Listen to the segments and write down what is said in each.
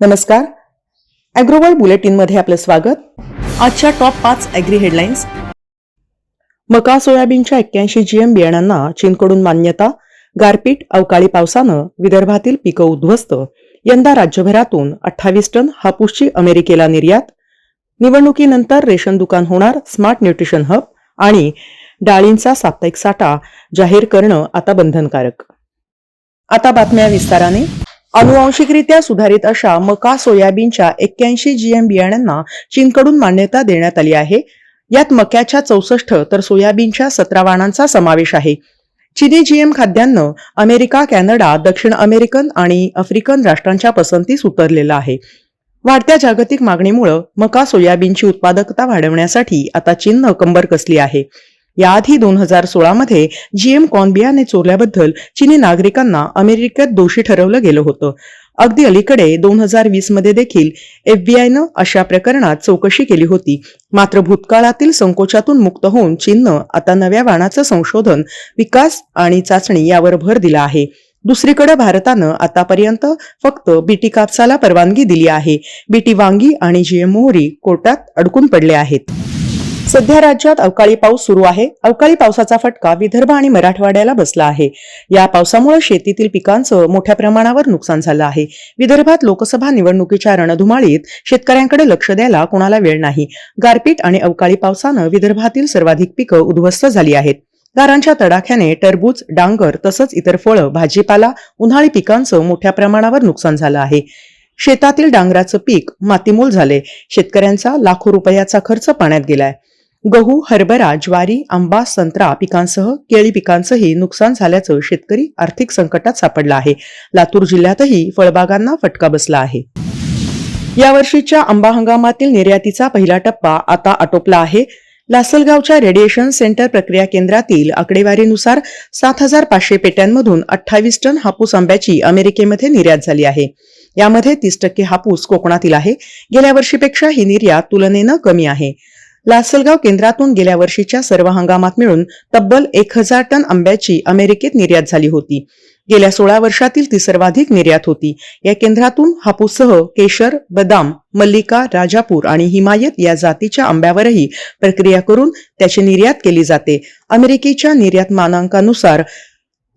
नमस्कार. अॅग्रोवर्ल्ड बुलेटिनमध्ये आपलं स्वागत. आजच्या टॉप पाच अॅग्री हेडलाईन्स मका सोयाबीनच्या एक्क्याऐंशी जीएम बियाणांना चीनकडून मान्यता. गारपीट अवकाळी पावसानं विदर्भातील पिकं उद्ध्वस्त यंदा राज्यभरातून अठ्ठावीस टन हापूसची अमेरिकेला निर्यात. निवडणुकीनंतर रेशन दुकान होणार स्मार्ट न्यूट्रिशन हब आणि डाळींचा साप्ताहिक साठा जाहीर करणं आता बंधनकारक. आता बातम्या विस्ताराने. अनुवांशिकरित्या सुधारित अशा मका सोयाबीनच्या एक्क्याऐंशी जीएम बियाण्यांना चीनकडून मान्यता देण्यात आली आहे. यात मक्याच्या चौसष्ट तर सोयाबीनच्या सतरा वाणांचा समावेश आहे. चिनी जीएम खाद्यान्न अमेरिका कॅनडा दक्षिण अमेरिकन आणि आफ्रिकन राष्ट्रांच्या पसंतीस उतरलेलं आहे. वाढत्या जागतिक मागणीमुळे मका सोयाबीनची उत्पादकता वाढवण्यासाठी आता चीननं कंबर कसली आहे? याआधी दोन हजार सोळामध्ये जीएम एम कॉनबियाने चोरल्याबद्दल चिनी नागरिकांना अमेरिकेत दोषी ठरवलं गेलं होतं. अगदी अलीकडे दोन हजार वीसमध्ये देखील एफबीआयनं अशा प्रकरणात चौकशी केली होती. मात्र भूतकाळातील संकोचातून मुक्त होऊन चीननं आता नव्या वाणाचं संशोधन विकास आणि चाचणी यावर भर दिला आहे. दुसरीकडे भारतानं आतापर्यंत फक्त बीटी कापसाला परवानगी दिली आहे. बीटी वांगी आणि जीएम मोहरी कोर्टात अडकून पडले आहेत. सध्या राज्यात अवकाळी पाऊस सुरू आहे. अवकाळी पावसाचा फटका विदर्भ आणि मराठवाड्याला बसला आहे. या पावसामुळे शेतीतील पिकांचं मोठ्या प्रमाणावर नुकसान झालं आहे. विदर्भात लोकसभा निवडणुकीच्या रणधुमाळीत शेतकऱ्यांकडे लक्ष द्यायला कोणाला वेळ नाही. गारपीट आणि अवकाळी पावसानं विदर्भातील सर्वाधिक पिकं उद्ध्वस्त झाली आहेत. गारांच्या तडाख्याने टरबूज डांगर तसंच इतर फळं भाजीपाला उन्हाळी पिकांचं मोठ्या प्रमाणावर नुकसान झालं आहे. शेतातील डांगराचं पीक मातीमोल झाले शेतकऱ्यांचा लाखो रुपयाचा खर्च पाण्यात गेलाय. गहू हरभरा ज्वारी आंबा संत्रा पिकांसह केळी पिकांचंही नुकसान झाल्याचं शेतकरी आर्थिक संकटात सापडला आहे. लातूर जिल्ह्यातही फळबागांना फटका बसला आहे. यावर्षीच्या आंबा हंगामातील निर्यातीचा पहिला टप्पा आता आटोपला आहे. लासलगावच्या रेडिएशन सेंटर प्रक्रिया केंद्रातील आकडेवारीनुसार सात हजार पाचशे पेट्यांमधून अठ्ठावीस टन हापूस आंब्याची अमेरिकेमध्ये निर्यात झाली आहे. यामध्ये तीस टक्के हापूस कोकणातील आहे. गेल्या वर्षीपेक्षा ही निर्यात तुलनेनं कमी आहे. लासलगाव केंद्रातून गेल्या वर्षीच्या सर्व हंगामात मिळून तब्बल एक हजार टन आंब्याची अमेरिकेत निर्यात झाली होती. गेल्या सोळा वर्षातील ती सर्वाधिक निर्यात होती. या केंद्रातून हापूससह केशर बदाम मल्लिका राजापूर आणि हिमायत या जातीच्या आंब्यावरही प्रक्रिया करून त्याची निर्यात केली जाते. अमेरिकेच्या निर्यात मानांकानुसार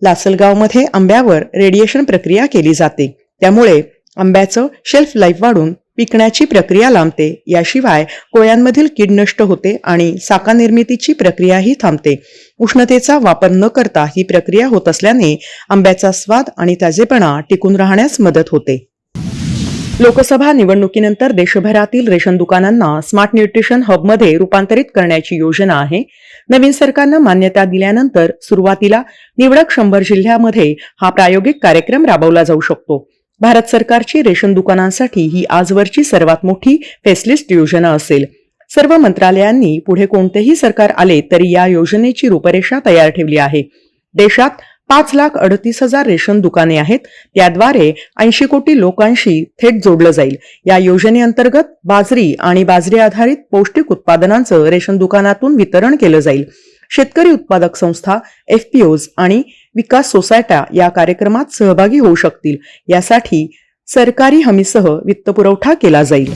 लासलगावमध्ये आंब्यावर रेडिएशन प्रक्रिया केली जाते. त्यामुळे आंब्याचं शेल्फ लाईफ वाढून पिकण्याची प्रक्रिया लांबते. याशिवाय कोळ्यांमधील कीड नष्ट होते आणि साका निर्मितीची प्रक्रियाही थांबते. उष्णतेचा वापर न करता ही प्रक्रिया होत असल्याने आंब्याचा स्वाद आणि ताजेपणा टिकून राहण्यास मदत होते. लोकसभा निवडणुकीनंतर देशभरातील रेशन दुकानांना स्मार्ट न्यूट्रिशन हबमध्ये रूपांतरित करण्याची योजना आहे. नवीन सरकारनं मान्यता दिल्यानंतर सुरुवातीला निवडक शंभर जिल्ह्यामध्ये हा प्रायोगिक कार्यक्रम राबवला जाऊ शकतो. भारत सरकारची रेशन दुकानांसाठी ही आजवरची सर्वात मोठी फेसलिस्ट योजना असेल. सर्व मंत्रालयांनी पुढे कोणतेही सरकार आले तरी या योजनेची रूपरेषा तयार ठेवली आहे. देशात पाच लाख अडतीस हजार रेशन दुकाने आहेत. त्याद्वारे ऐंशी कोटी लोकांशी थेट जोडलं जाईल. या योजनेअंतर्गत बाजरी आणि बाजरी आधारित पौष्टिक उत्पादनांचं रेशन दुकानातून वितरण केलं जाईल. शेतकरी उत्पादक संस्था एफपीओज आणि विकास सोसायट्या या कार्यक्रमात सहभागी होऊ शकतील. यासाठी सरकारी हमीसह वित्तपुरवठा केला जाईल.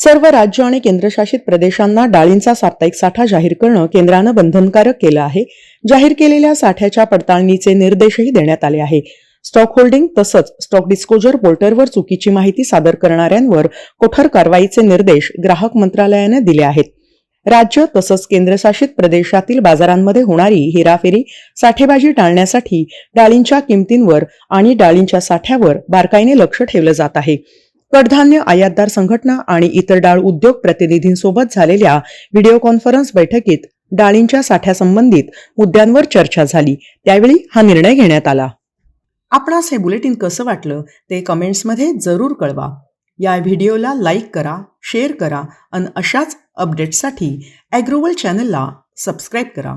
सर्व राज्य आणि केंद्रशासित प्रदेशांना डाळींचा साप्ताहिक साठा जाहीर करणं केंद्रानं बंधनकारक केलं आहे. जाहीर केलेल्या साठ्याच्या पडताळणीचे निर्देशही देण्यात आले आहे. स्टॉक होल्डिंग तसंच स्टॉक डिस्कोजर पोर्टलवर चुकीची माहिती सादर करणाऱ्यांवर कठोर कारवाईचे निर्देश ग्राहक मंत्रालयाने दिले आहेत. राज्य तसंच केंद्रशासित प्रदेशातील बाजारांमध्ये होणारी हेराफेरी साठेबाजी टाळण्यासाठी डाळींच्या किमतींवर आणि डाळींच्या साठ्यावर बारकाईने लक्ष ठेवलं जात आहे. कडधान्य आयातदार संघटना आणि इतर डाळ उद्योग प्रतिनिधींसोबत झालेल्या व्हिडिओ कॉन्फरन्स बैठकीत डाळींच्या साठ्यासंबंधित मुद्द्यांवर चर्चा झाली. त्यावेळी हा निर्णय घेण्यात आला. आपणास हे बुलेटिन कसं वाटलं ते कमेंट्समध्ये जरूर कळवा. या व्हिडिओला लाईक करा शेअर करा आणि अशाच अपडेट्ससाठी ॲग्रोवल चॅनलला सबस्क्राईब करा.